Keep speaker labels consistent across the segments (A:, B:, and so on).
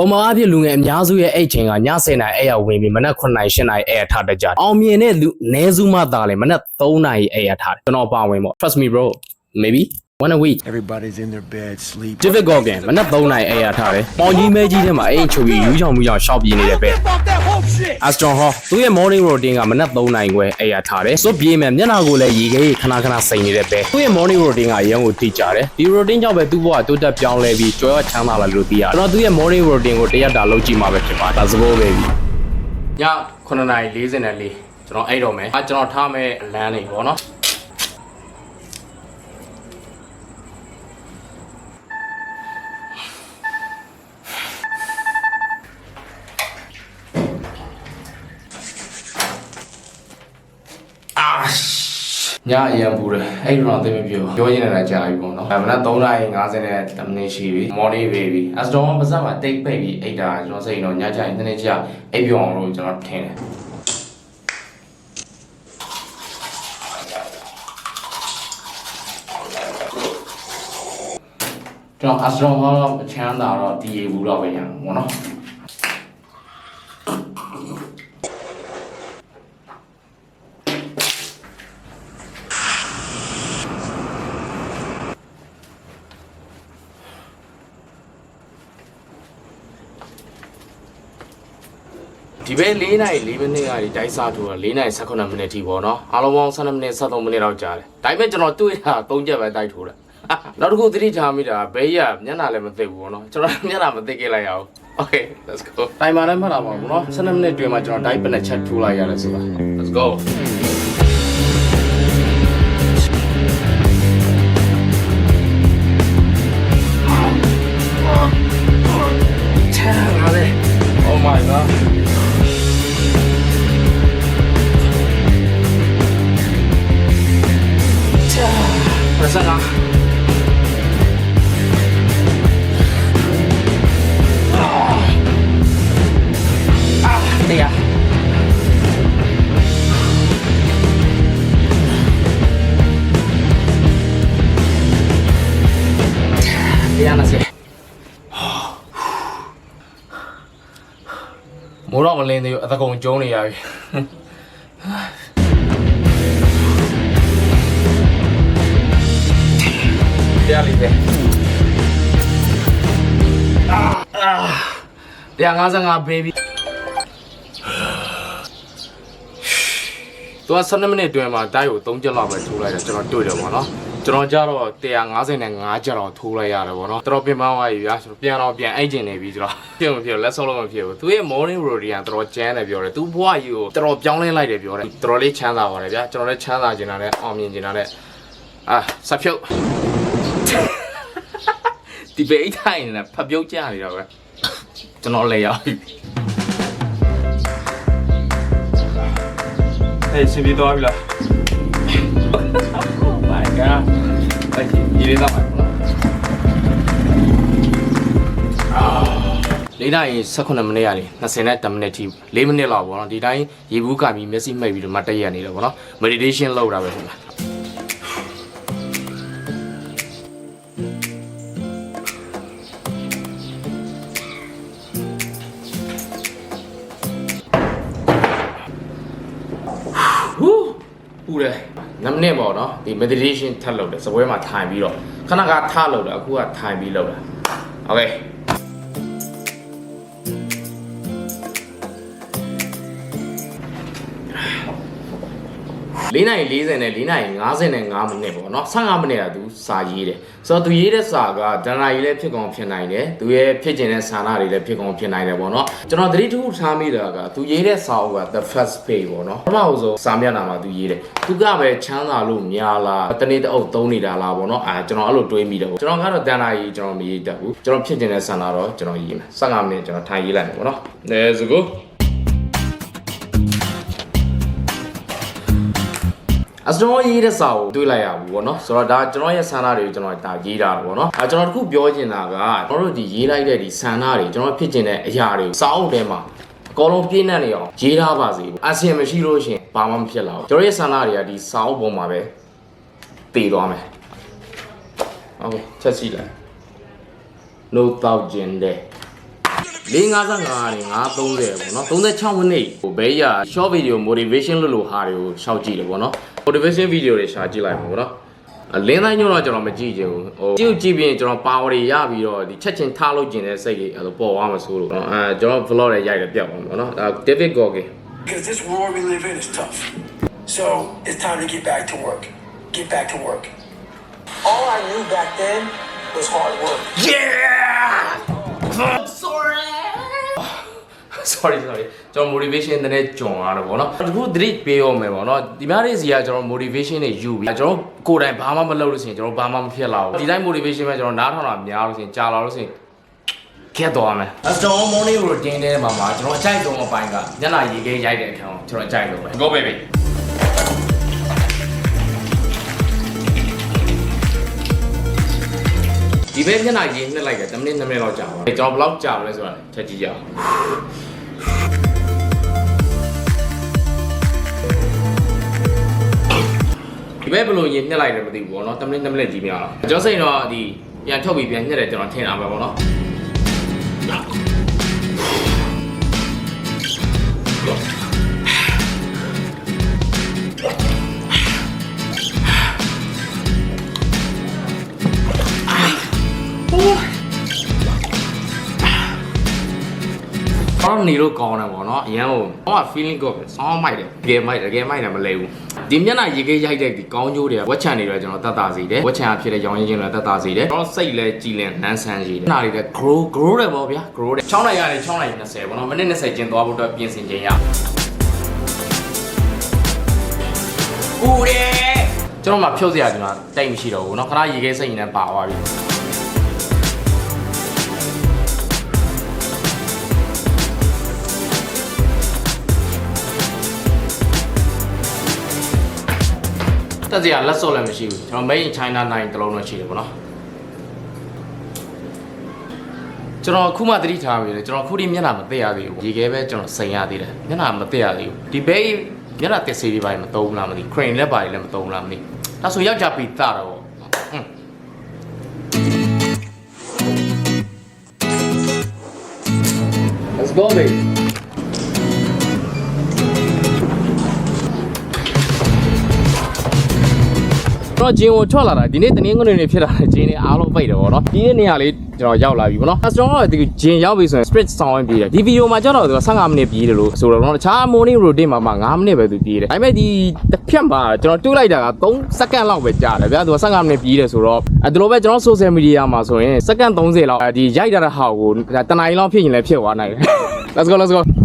A: ပုံမှန်အားဖြင့်လူငယ်အများစုရဲ့အဲ့ချိန်ကည10:00နာရီအဲ့ရဝင်ပြီးမနက်9:00နာရီ10:00နာရီအဲ့ရထားတတ်ကြတယ်အောင်မြင်တဲ့လူနည်းစုမှသာလေမနက်3:00နာရီအဲ့ရထားတယ်ကျွန်တော်ပါဝင်ပေါ့ trust me bro maybe one a week
B: Everybody's in their bed, sleep.
A: David Goggin မနက်3:00နာရီအဲ့ရထားတယ်ပေါင်ကြီးမဲကြီးထဲမှာအဲ့ချိုပြီးယူချောင်မှုချောင်ရှောက်ပြေးနေတဲ့ပဲ Aston Hall သူ့ရဲ့ morning routine ကမနက်3:00နာရီခွဲအဲ့ရထားတယ်စွပ်ပြေးမယ်မျက်နှာကိုလည်းရေခဲခဏခဏစိန်နေတဲ့ပဲသူ့ရဲ့ morning routine ကအရင်ကိုထိကြတယ်ဒီ routine ကြောင့်ပဲသူ့ဘဝတိုးတက်ပြောင်းလဲပြီးကြောရချမ်းသာလာလို့သိရတယ်ကျွန်တော်သူ့ရဲ့ morning routine ကိုတရက်တာလုပ်ကြည့်မှာပဲဖြစ်ပါတယ်ဒါစဘောပဲပြီည9:44ကျွန်တော်အဲ့တော့မယ်အဲကျွန်တော်ထားမဲ့လမ်းနေပေါ့နော် ညအရင်ပူတယ်အဲ့ဒီတော့သိမပြောပြောရင်လည်းကြာပြီပေါ့နော်မနက်3:50နဲ့10မိနစ်ရှိပြီ morning baby အစတော့ပါစက်မှာတိတ်ပိတ်ပြီးအိတ်တာကျွန်တော်စိတ်တော့ညကြရင်နည်းနည်းကြာအိပ်ပြောအောင်လို့ကျွန်တော်ထင်တယ်ကျွန်တော်အစတော့ကတော့မချမ်းသာတော့တည်ရဘူးတော့ပဲရအောင်ပေါ့နော် ဒီပဲ၄နိုင်၄မိနစ်ကဒီတိုက်စားထိုးတာ၄နိုင်18မိနစ်ထိပေါ့နော်အားလုံးပေါင်း12မိနစ်73မိနစ်လောက်ကြာတယ်ဒါပေမဲ့ကျွန်တော်တွေ့တာ၃ချက်ပဲတိုက်ထိုးတာနောက်တစ်ခုသတိထားမိတာဘေးရမျက်နှာလည်းမသိဘူးပေါ့နော်ကျွန်တော်မျက်နှာမသိခဲ့လိုက်ရအောင် Okay let's go တိုင်မာလည်းမှတ်တာပါဘူးနော်12မိနစ်တွင်မှာကျွန်တော်တိုက်ပနဲ့ချက်ထိုးလိုက်ရတယ်ဆိုတာ Let's go Oh my god ပစနာအာတရားတရားနာစေ မိုးတော့မလင်းသေးဘူးအသကုံကျုံးနေရပြီတရားလေးပဲအာအာတရား55 baby သူက12မိနစ်တွင်မှာတိုက်ကို3ချက်လောက်ပဲထိုးလိုက်တယ်ကျွန်တော်တွေ့တယ်ပေါ့နော် ကျွန်တော်ကြတော့155ချက်တော့ထိုးလိုက်ရတယ်ပေါ့နော်တော်တော်ပြင်ပန်းသွားပြီဗျာကျွန်တော်ပြန်တော့ပြန်အိတ်ကျင်နေပြီကျွန်တော်ဖြစ်မဖြစ်လက်ဆော့လို့မဖြစ်ဘူးသူရဲ့ morning routine ကတော်တော်ကျန်းတယ်ပြောတယ်သူဘဝကြီးကိုတော်တော်ပြောင်းလဲလိုက်တယ်ပြောတယ်တော်တော်လေးချမ်းသာပါတယ်ဗျာကျွန်တော်လည်းချမ်းသာကျင်တာနဲ့အောင်မြင်ကျင်တာနဲ့အာစဖြုတ်ဒီဘေးထိုင်နေဖပြုတ်ကြနေတာပဲကျွန်တော်လည်းရောက်ပြီ
C: ဟေးရှင်ပြေသွားပြီလား
A: အဲ့ဒီဒီလေးတော့မှာလေးနိုင်18မိနစ်ရလေ20နဲ့10မိနစ်ထိ4မိနစ်လောက်ပေါ့နော်ဒီတိုင်းရေဘူးကပြီးမျက်စိမှိတ်ပြီးတော့မတက်ရနေတော့ပေါ့နော် meditation လုပ်တာပဲဖြစ်မှာ 5မိနစ်ပေါ့နော်ဒီ meditation ထပ်လုပ်တယ်စပွဲမှာထိုင်ပြီးတော့ခဏကထလုပ်တယ်အခုကထိုင်ပြီးလုပ်တာ okay 4နာရီ40နဲ့4နာရီ50နဲ့5မိနစ်ပေါ့နော်15မိနစ်ကသူစာရေးတယ်ဆိုတော့သူရေးတဲ့စာကဒဏ္ဍာရီလည်းဖြစ်ကောင်းဖြစ်နိုင်တယ်သူရဲ့ဖြစ်ကျင်တဲ့ဆန္ဒတွေလည်းဖြစ်ကောင်းဖြစ်နိုင်တယ်ပေါ့နော်ကျွန်တော်သတိတူထားမိတာကသူရေးတဲ့စာအုပ်က the first page ပေါ့နော်ပထမဆုံးစာမျက်နှာမှာသူရေးတယ်သူကပဲချမ်းသာလို့များလားတနေ့တအုပ်သုံးနေတာလားပေါ့နော်အဲကျွန်တော်အဲ့လိုတွေးမိတယ်ကျွန်တော်ကတော့ဒဏ္ဍာရီကျွန်တော်မရေးတတ်ဘူးကျွန်တော်ဖြစ်ကျင်တဲ့ဆန္ဒတော့ကျွန်တော်ရေးမယ်15မိနစ်ကျွန်တော်ထိုင်ရေးလိုက်မယ်ပေါ့နော်အဲစကူ အစတော်ရေးတဲ့စာကိုတွေးလိုက်ရဘူးပေါ့နော်ဆိုတော့ဒါကျွန်တော်ရဲ့ဆန္ဒတွေကိုကျွန်တော်ဒါရေးတာပေါ့နော်အဲကျွန်တော်တခုပြောချင်တာကကျွန်တော်တို့ဒီရေးလိုက်တဲ့ဒီဆန္ဒတွေကျွန်တော်ဖြစ်ချင်တဲ့အရာတွေစာအုပ်ထဲမှာကောလုံးပြည့်နှက်နေအောင်ရေးထားပါစေအဆင်မရှိလို့ရှင်ဘာမှမဖြစ်လာဘူးကျွန်တော်ရဲ့ဆန္ဒတွေကဒီစာအုပ်ပေါ်မှာပဲတည်သွားမယ်ဟုတ်ကဲ့ချက်စီလိုက်လို့တောက်ကျင်တဲ့455နဲ့930ပေါ့နော်36မိနစ်ဟိုဘဲရ short video motivation လို့လို့ဟာတွေကိုရှောက်ကြည့်တယ်ပေါ့နော် motivation video တွေရှာကြည့်လိုက်ပါပေါ့နော်အလင်းတိုင်းညတော့ကျွန်တော်မကြည့်ချင်ဘူးဟိုကြည့်ကြည့်ပြီးရင်ကျွန်တော် power တွေရပြီးတော့ဒီချက်ချင်းထားလို့ကျင်တဲ့စိတ်တွေအဲ့လိုပေါ်သွားမှာစိုးလို့နော်အဲကျွန်တော် vlog တွေရိုက်တယ်ပြတ်ပါပေါ့နော်ဒါ David Goggin
B: Because this world we live in is tough. So it's time to get back to work. Get back to work. All I knew back then was hard work.
A: Yeah sorry sorry sorry ကျွန်တော် motivation တည်းကြုံရတော့ဗောနော်တခု delete ပေးအောင်မယ်ဗောနော်ဒီများလေးစီကကျွန်တော် motivation တွေယူပြီးကျွန်တော်ကိုယ်တိုင်ဘာမှမလုပ်လို့ရှိရင်ကျွန်တော်ဘာမှမဖြစ်လာဘူးဒီတိုင်း motivation ပဲကျွန်တော်နားထောင်တာများလို့ရှိရင်ကြာလာလို့ရှိရင်ခက်သွားမယ်အကျွန်တော် morning routine ထဲမှာမှာကျွန်တော်အကြိုက်ဆုံးအပိုင်းကညနာရေခဲရိုက်တဲ့အခါကျွန်တော်အကြိုက်ဆုံးပဲ go baby ဒီဘက်မျက်နှာရင်းနှစ်လိုက်တယ်10မိနစ်2မိနစ်လောက်ကြာပါကျွန်တော်ဘယ်လောက်ကြာမလဲဆိုတာချက်ကြည့်ကြအောင် ဒီဘက်ဘယ်လိုရင်းနှစ်လိုက်တယ်မသိဘူးပေါ့နော်10မိနစ်2မိနစ်ကြီးများတော့ကျွန်တော်စိတ်တော့ဒီပြန်ထုတ်ပြီးပြန်ညှက်တယ်ကျွန်တော်ထင်တာပဲပေါ့နော် နေလို့ကောင်းတယ်ပေါ့နော်အရန်ဟိုဟော feeling good ပဲဆောင်းမိုက်တယ်တကယ်မိုက်တယ်တကယ်မိုက်တယ်မလဲဘူးဒီမျက်နှာရေခဲရိုက်တဲ့ဒီကောင်းကျိုးတွေကဝက်ချန်တွေတော့ကျွန်တော်တတ်တာစီတယ်ဝက်ချန်အဖြစ်တဲ့ရောင်ရင်းချင်းတွေတတ်တာစီတယ်ကျွန်တော်စိတ်လဲကြည်လင်နန်းဆန်းစီတယ်မျက်နှာတွေလည်း grow grow တယ်ပေါ့ဗျာ grow တယ်6နိုင်ရတယ်6နိုင်20ပေါ့နော်မိနစ်20ကျင်းသွားဖို့အတွက်ပြင်ဆင်ခြင်းရဦးရဲကျွန်တော်မှဖြုတ်စရာဒီမှာတိတ်မရှိတော့ဘူးเนาะခဏရေခဲစိတ်ရင်လည်းပါသွားပြီ တက်စရာလက်စော့လည်းမရှိဘူးကျွန်တော် made in China 9တလုံးတော့ရှိတယ်ပေါ့နော်ကျွန်တော်အခုမှသတိထားပြီလေကျွန်တော်အခုဒီမျက်နှာမသိရသေးဘူးရေခဲပဲကျွန်တော်စိန်ရသေးတယ်မျက်နှာမသိရသေးဘူးဒီဘဲမျက်နှာတက်စီတွေပါမသုံးလားမသိ crane လက်ပါလည်းမသုံးလားမသိဒါဆိုယောက်ျားပြီးတာတော့ဟွန်း Let's go baby တော်ဂျင်းကိုထွက်လာတာဒီနေ့တနင်္ဂနွေနေ့ဖြစ်လာတဲ့ဂျင်းတွေအားလုံးပိတ်တယ်ဗောနော်ဒီနေ့နေရာလေးကျွန်တော်ရောက်လာပြီဗောနော်အဲကျွန်တော်ကဒီဂျင်းရောက်ပြီဆိုရင် street sound ပြေးတယ်ဒီဗီဒီယိုမှာကျတော့သူက15မိနစ်ပြေးတယ်လို့ဆိုတော့နော်တခြား morning routine မှာမှ9မိနစ်ပဲသူပြေးတယ်ဒါပေမဲ့ဒီတစ်ဖြတ်မှာကျွန်တော်တွေးလိုက်တာက3စက္ကန့်လောက်ပဲကြာတယ်ဗျာသူက15မိနစ်ပြေးတယ်ဆိုတော့အဲဒီလိုပဲကျွန်တော် social media မှာဆိုရင်စက္ကန့်30လောက်ဒီရိုက်တာတဲ့ဟာကိုတနင်္လာလောက်ဖြစ်ရင်လည်းဖြစ်သွားနိုင်တယ် Let's go let's go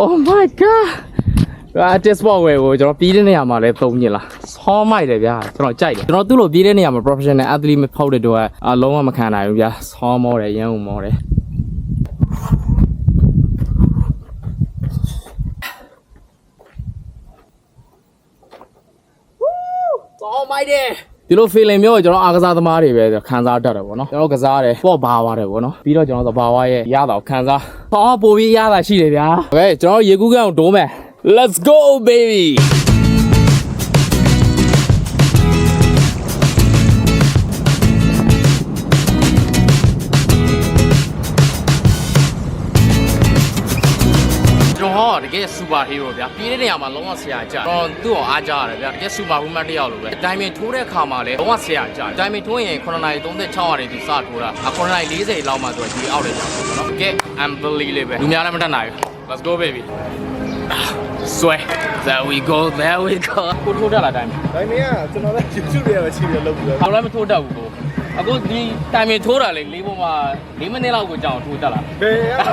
A: โอ้ my god ဒါ test spot ဝယ်ကိုကျွန်တော်ပြီးတဲ့နေရာမှာလဲသုံးညင်လားဆောမိုက်တယ်ဗျာကျွန်တော်ကြိုက်တယ်ကျွန်တော်သူ့လိုပြီးတဲ့နေရာမှာ professional athlete မဖောက်တဲ့တော့အလုံးဝမခံနိုင်ဘူးဗျာဆောမောတယ်ရမ်းဦးမောတယ်ဆောမိုက်တယ် ဒီလို feeling မျိုးကိုကျွန်တော်အားကစားသမားတွေပဲခံစားတတ်တယ်ပေါ့နော်ကျွန်တော်ကစားတယ်ပေါ့ဘာသွားတယ်ပေါ့နော်ပြီးတော့ကျွန်တော်သဘာဝရဲ့ရတာကိုခံစားဟောပိုပြီးရတာရှိတယ်ဗျာโอเคကျွန်တော်ရေကူးကန်ကိုဒိုးမယ် let's go baby ကျွန်တော်ကတကယ်စူပါဟီးရိုဗျာပြီးတဲ့နေရာမှာလုံးဝဆရာကြကျွန်တော်သူ့ကိုအားကြရတယ်ဗျာတကယ်စူပါဝူမန်တစ်ယောက်လိုပဲဒိုင်မင်ထိုးတဲ့အခါမှာလည်းလုံးဝဆရာကြဒိုင်မင်ထိုးရင်9:36ရတယ်သူစထိုးတာ9:40လောက်မှသူကဒီအောက်တယ်ကြောက်ပေါ့နော်တကယ် unbelievable လူများလည်းမတတ်နိုင်ဘူး let's go baby ဆွဲ there we go there we go ကိုထိုးတက်လာတိုင်း
C: ဒါမင်းကကျွန်တော်လည်း YouTube တွေပဲချိန်ပြီးလုပ်ပြီးတော့
A: ဘာလို့လဲမထိုးတတ်ဘူးကိုအခုဒီတိုင်မင်ထိုးတာလေလေးပေါ်မှာ၄မိနစ်လောက်ကိုကြောင်ထိုးတက်လာ
C: ဘယ်ရလဲ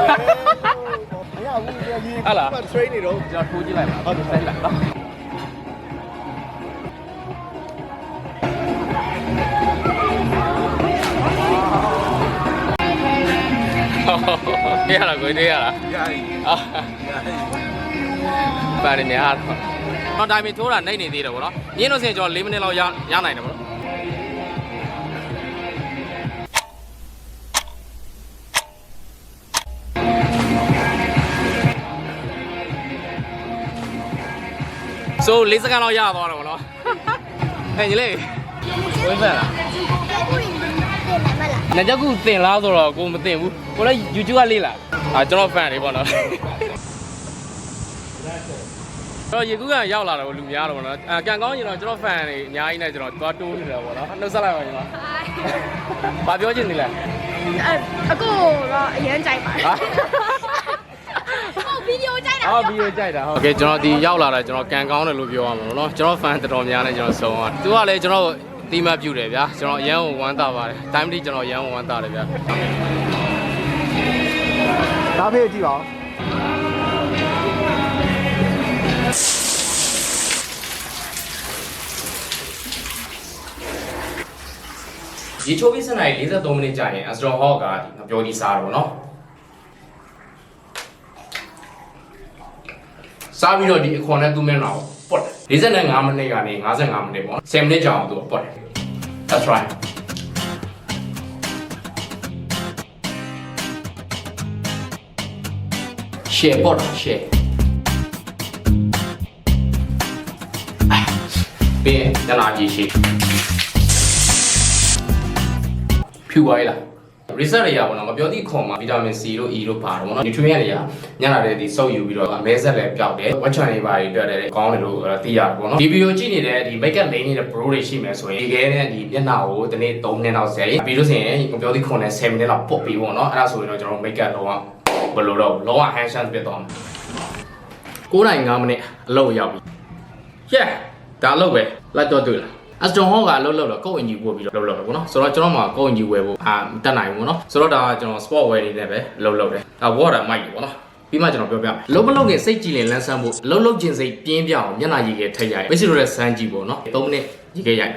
C: မ ရဘူးရင်း
A: ဟုတ်လား
C: train နေတော့
A: ကျွန်တော်ထိုးကြည့်လိုက်ပါ
C: ဟုတ်တယ်
A: ဆက်လိုက်ပါနေရလားကိုနေရလား
C: ရရင်
A: အာ
C: ပါတ
A: ယ်နေရတော့တော့တိုင်းမီထိုးတာနိုင်နေသေးတယ်ဗောနော်ညင်းလို့စင်ကျွန်တော်၄မိနစ်လောက်ရရနိုင်တယ်ဗောနော် ဆို၄စက္ကန့်လောက်ရသွားတယ်ဗောနော်ဟဲ့ညီလေးဝိဖက်လားငါကြောက်ကူတင်လားဆိုတော့ကိုမတင်ဘူးကိုလည်း YouTube ကလေးလာအာကျွန်တော် fan တွေပေါ့နော်တော့ရေကူးကရောက်လာတော့လူများတော့ဗောနော်အဲကန်ကောင်းရင်တော့ကျွန်တော် fan တွေအများကြီးနဲ့ကျွန်တော်သွားတိုးနေတယ်ဗောနော်နှုတ်ဆက်လိုက်ပါညီမဘာပြောချင်နေလဲ
D: အကိုတော့အရန်ကြိုက်ပါတယ်
A: ဟာ
D: ဟုတ် ဗီဒီယိုကြိုက်တာ
A: အော်ဗီဒီယိုကြိုက်တာဟုတ်ကဲ့ကျွန်တော်ဒီရောက်လာတာကျွန်တော်ကန်ကောင်းတယ်လို့ပြောရမှာဗောနော်ကျွန်တော် fan တော်တော်များနေကျွန်တော်ဆုံးอ่ะသူကလည်းကျွန်တော်တီမတ်ပြုတယ်ဗျာကျွန်တော်အရန်ကိုဝမ်းသာပါတယ် time တိကျွန်တော်အရန်ကိုဝမ်းသာတယ်ဗျာ
C: ဒါဖေးကြည့်ပါဦး
A: ရေချိုးပြီးစနေ43မိနစ်ကြာရင် Astron Hawk ကဒီငပြောကြီးစားတော့ဗောနော် စားပြီးတော့ဒီအခွန်နဲ့သူ့မျက်နှာကိုပွတ်တယ်45မိနစ်ကနေ55မိနစ်ပေါ့10မိနစ်ကြာအောင်သူကပွတ်တယ် That's right ရှယ်ပေါ့လားရှယ်ပြီးရင်ညနာကြီးရှိဖြူသွားရလား research တွေရပါတော့မပြောသည့်ခွန်မှာဗီတာမင် C တို့ E တို့ပါတော့ဗောနော် nutrient တွေကညနာတဲ့ဒီစုပ်ယူပြီးတော့အမဲဆက်လည်းပျောက်တယ်ဝက်ချန်တွေပါတွေတွေ့တယ်ကောင်းတယ်လို့သိရတယ်ဗောနော်ဒီဗီဒီယိုကြည့်နေတဲ့ဒီ make up လိမ့်နေတဲ့ bro တွေရှိမယ်ဆိုရင်ဒီခဲနဲ့ဒီမျက်နှာကိုဒီနေ့3နှစ်လောက်ဆယ်ပြီးလို့ဆိုရင်မပြောသည့်ခွန်နဲ့7မိနစ်လောက်ပုတ်ပြီးဗောနော်အဲ့ဒါဆိုရင်တော့ကျွန်တော် make up တော့ဘယ်လိုတော့လောက handsome ဖြစ်သွားမှာ9.5မိနစ်အလုပ်ရောက်ပြီ yeah ဒါအလုပ်ပဲလိုက်တော့တွေ့လား အစတုံဟောကအလုပ်လုပ်တော့ကိုယ့်အင်ကြီးပို့ပြီးတော့လုပ်လုပ်တယ်ပေါ့နော်ဆိုတော့ကျွန်တော်မှကိုယ့်အင်ကြီးဝယ်ဖို့အာမတက်နိုင်ဘူးပေါ့နော်ဆိုတော့ဒါကကျွန်တော် sport wear နေနဲ့ပဲအလုပ်လုပ်တယ်ဒါ water mic ပေါ့နော်ပြီးမှကျွန်တော်ပြောပြမယ်လုံးမလုံးခင်စိတ်ကြည်လင်လန်းဆန်းဖို့လုံးလုံးခြင်းစိတ်ပြင်းပြအောင်မျက်နှာရည်ခဲထည့်ရိုက်မိတ်ဆွေတို့ရဲ့စမ်းကြည့်ပေါ့နော်3မိနစ်ရည်ခဲရိုက်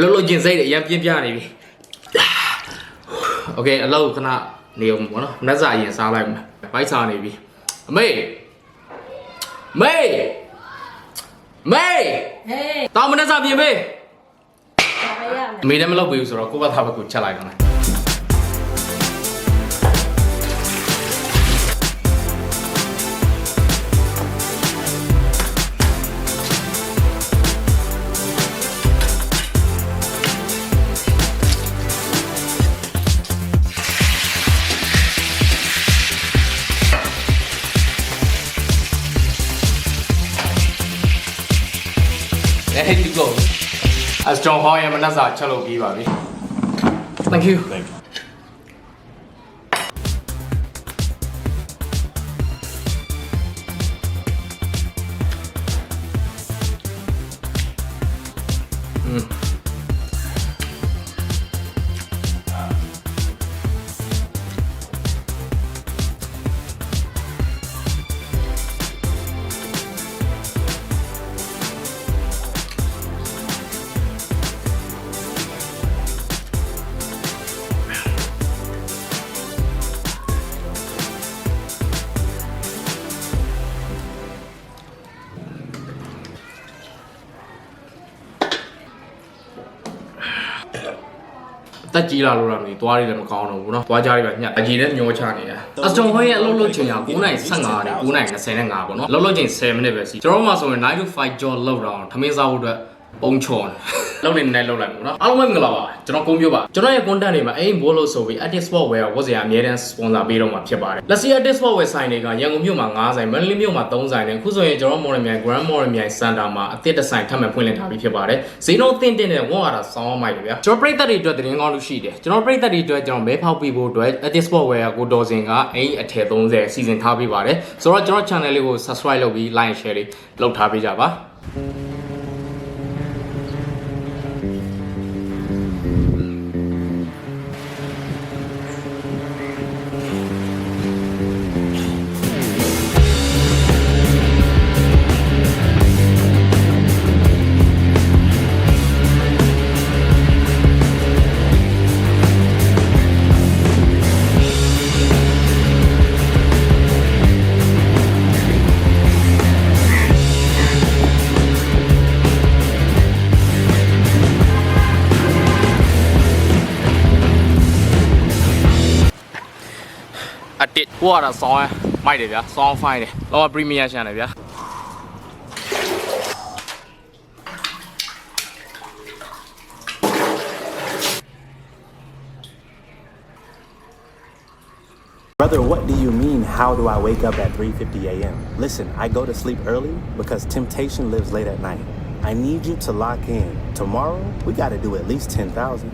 A: မယ်လုံးလုံးခြင်းစိတ်တွေအရင်ပြင်းပြနေပြီโอเคအလုပ်ခဏနေအောင်ပေါ့နော်မနှက်စာရင်စားလိုက်မယ်ဘိုက်စားနေပြီအမေမေမေ
E: ဟေး
A: တောင်းမနှက်စာပြင်ပေး
E: ဘာပဲရမယ်
A: အမေလည်းမလုပ်ပေးဘူးဆိုတော့ကိုယ့်ဘာသာဘက်ကိုချက်လိုက်တော့မယ် အစတောင်းဟောင်းရဲ့မနှက်စာချက်လုပ်ပြီးပါပြီ Thank you Thank you က်ကြီးလာလို့တော့မသိသွားရည်လည်းမကောင်းတော့ဘူးเนาะသွားကြရည်ပဲညက်အကြီးနဲ့ညှောချနေတာအစတုံဟောရဲ့အလုပ်လုပ်ချိန်က9:15နဲ့9:25ပေါ့เนาะလုပ်လုပ်ချိန်10မိနစ်ပဲစီကျွန်တော်တို့မှဆိုရင်9 to 5 job လုပ်တော့ထမင်းစားဖို့အတွက်ပုံချော်နေ လုပ်နေနေလုပ်လိုက်ပေါ့နော်အားလုံးပဲမင်္ဂလာပါကျွန်တော်ကုန်းပြပါကျွန်တော်ရဲ့ content တွေမှာအိမ်ဘောလို့ဆိုပြီး Active Sportwear ဝတ်စရာအများတန်း sponsor ပေးတော့မှာဖြစ်ပါတယ်လက်စီ Active Sportwear ဆိုင်တွေကရန်ကုန်မြို့မှာ9ဆိုင်မန္တလေးမြို့မှာ3ဆိုင်နဲ့ခုဆိုရင်ကျွန်တော်မော်ရမြိုင် Grand မော်ရမြိုင် Center မှာအသစ်တစ်ဆိုင်ထပ်မံဖွင့်လှစ်ထားပြီးဖြစ်ပါတယ်ဈေးနှုန်းအသင့်တင့်တဲ့ဝတ်အားတာဆောင်းအောင်ပါလေဗျာကျွန်တော်ပြည်သက်တွေအတွက်တင်ကောင်းလို့ရှိတယ်ကျွန်တော်ပြည်သက်တွေအတွက်ကျွန်တော်မဲဖောက်ပြီးဖို့အတွက် Active Sportwear ကိုဒေါ်စင်ကအိမ်အထည်30စီစဉ်ထားပေးပါတယ်ဆိုတော့ကျွန်တော် channel လေးကို subscribe လုပ်ပြီး like share လေးလုပ်ထားပေးကြပါ thank you ဟိုကတော့ဆောင်းမိုက်တယ်ဗျာဆောင်းဖိုင်းတယ်လောကပရီမီယာရှန်တယ်ဗျာ
F: Brother, what do you mean, how do I wake up at 3.50 a.m.? Listen, I go to sleep early because temptation lives late at night. I need you to lock in. Tomorrow, we gotta do at least 10,000.